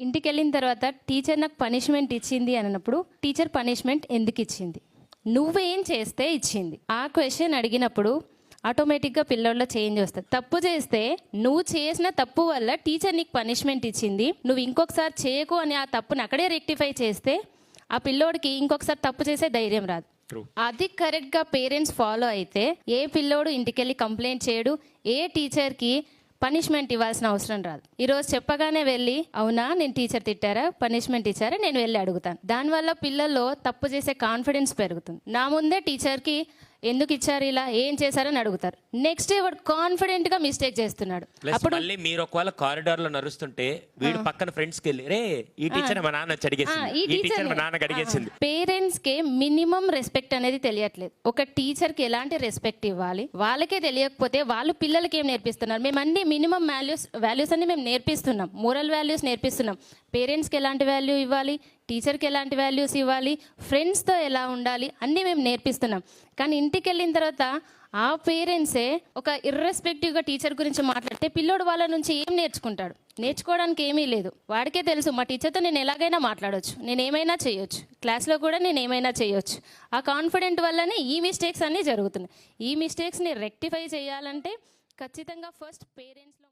ఇంటికి వెళ్ళిన తర్వాత టీచర్ నాకు పనిష్మెంట్ ఇచ్చింది అని అన్నప్పుడు టీచర్ పనిష్మెంట్ ఎందుకు ఇచ్చింది? నువ్వేం చేస్తే ఇచ్చింది? ఆ క్వశ్చన్ అడిగినప్పుడు ఆటోమేటిక్గా పిల్లోళ్ళలో చేంజ్ వస్తుంది. తప్పు చేస్తే నువ్వు చేసిన తప్పు వల్ల టీచర్ నీకు పనిష్మెంట్ ఇచ్చింది. నువ్వు ఇంకొకసారి చేయకు అని ఆ తప్పుని అక్కడే రెక్టిఫై చేస్తే ఆ పిల్లోడికి ఇంకొకసారి తప్పు చేసే ధైర్యం రాదు. అది కరెక్ట్గా పేరెంట్స్ ఫాలో అయితే ఏ పిల్లోడు ఇంటికెళ్ళి కంప్లైంట్ చేయడు ఏ టీచర్కి పనిష్మెంట్ ఇవ్వాల్సిన అవసరం రాదు. ఈరోజు చెప్పగానే వెళ్ళి అవునా నేను టీచర్ తిట్టారా? పనిష్మెంట్ ఇచ్చారా? నేను వెళ్ళి అడుగుతాను. దానివల్ల పిల్లల్లో తప్పు చేసే కాన్ఫిడెన్స్ పెరుగుతుంది. నా ముందే టీచర్కి ఎందుకు ఇచ్చారు ఇలా? ఏం చేశారని అడుగుతారు. నెక్స్ట్ డే వాడు కాన్ఫిడెంట్గా మిస్టేక్ చేస్తున్నాడు. అప్పుడు మళ్ళీ మీరు ఒకవేళ కారిడార్లో నడుస్తుంటే వీడు పక్కన ఫ్రెండ్స్కి వెళ్ళి రే ఈ టీచర్ మా నాన్న అడిగేసింది ఈ టీచర్ మా నాన్నకి అడిగేసింది పేరెంట్స్కి మినిమం రెస్పెక్ట్ అనేది తెలియట్లేదు. ఒక టీచర్కి ఎలాంటి రెస్పెక్ట్ ఇవ్వాలి? వాళ్ళకే తెలియకపోతే వాళ్ళు పిల్లలకి ఏం నేర్పిస్తున్నారు? మేము అన్ని మినిమం వాల్యూస్ వాల్యూస్ అన్ని మేము నేర్పిస్తున్నాం. Moral values నేర్పిస్తున్నాం. పేరెంట్స్కి ఎలాంటి వాల్యూ ఇవ్వాలి? టీచర్కి ఎలాంటి వాల్యూస్ ఇవ్వాలి? ఫ్రెండ్స్తో ఎలా ఉండాలి? అన్నీ మేము నేర్పిస్తున్నాం. కానీ ఇంటికి వెళ్ళిన తర్వాత ఆ పేరెంట్సే ఒక ఇర్రెస్పెక్టివ్గా టీచర్ గురించి మాట్లాడితే పిల్లోడు వాళ్ళ నుంచి ఏం నేర్చుకుంటాడు? నేర్చుకోవడానికి ఏమీ లేదు. వాడికే తెలుసు మా టీచర్తో నేను ఎలాగైనా మాట్లాడొచ్చు. నేను ఏమైనా చేయొచ్చు. క్లాస్లో కూడా నేను ఏమైనా చేయొచ్చు. ఆ కాన్ఫిడెంట్ వల్లనే ఈ మిస్టేక్స్ అన్నీ జరుగుతున్నాయి. ఈ మిస్టేక్స్ని రెక్టిఫై చేయాలంటే ఖచ్చితంగా ఫస్ట్ పేరెంట్స్లో